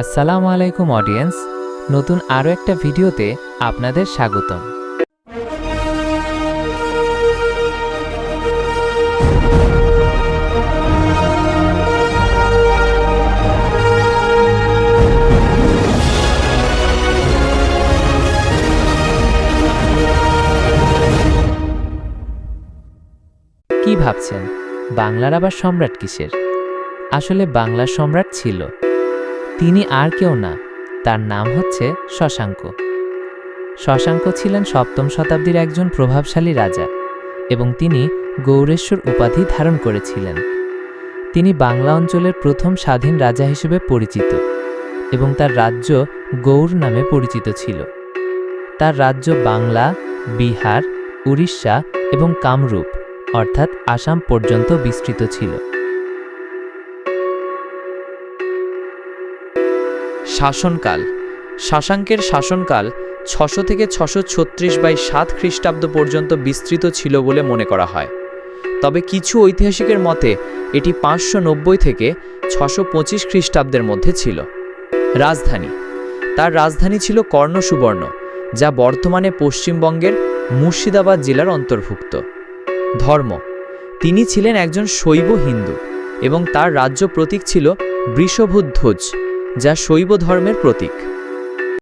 আসসালামু আলাইকুম অডিয়েন্স, নতুন আরও একটা ভিডিওতে আপনাদের স্বাগতম। কি ভাবছেন? বাংলার আবার সম্রাট কিসের? আসলে বাংলার সম্রাট ছিল। তিনি আর কেউ না, তার নাম হচ্ছে শশাঙ্ক। শশাঙ্ক ছিলেন সপ্তম শতাব্দীর একজন প্রভাবশালী রাজা এবং তিনি গৌরেশ্বর উপাধি ধারণ করেছিলেন। তিনি বাংলা অঞ্চলের প্রথম স্বাধীন রাজা হিসেবে পরিচিত এবং তার রাজ্য গৌর নামে পরিচিত ছিল। তার রাজ্য বাংলা, বিহার, উড়িষ্যা এবং কামরূপ, অর্থাৎ আসাম পর্যন্ত বিস্তৃত ছিল। শাসনকাল। শাসাঙ্কের শাসনকাল ছশো থেকে ছশো ছত্রিশ বাই সাত খ্রিস্টাব্দ পর্যন্ত বিস্তৃত ছিল বলে মনে করা হয়। তবে কিছু ঐতিহাসিকের মতে, এটি পাঁচশো নব্বই থেকে ছশো পঁচিশ খ্রিস্টাব্দের মধ্যে ছিল। রাজধানী। তার রাজধানী ছিল কর্ণসুবর্ণ, যা বর্তমানে পশ্চিমবঙ্গের মুর্শিদাবাদ জেলার অন্তর্ভুক্ত। ধর্ম। তিনি ছিলেন একজন শৈব হিন্দু এবং তার রাজ্য প্রতীক ছিল বৃষভধ্বজ যা শৈব ধর্মের প্রতীক।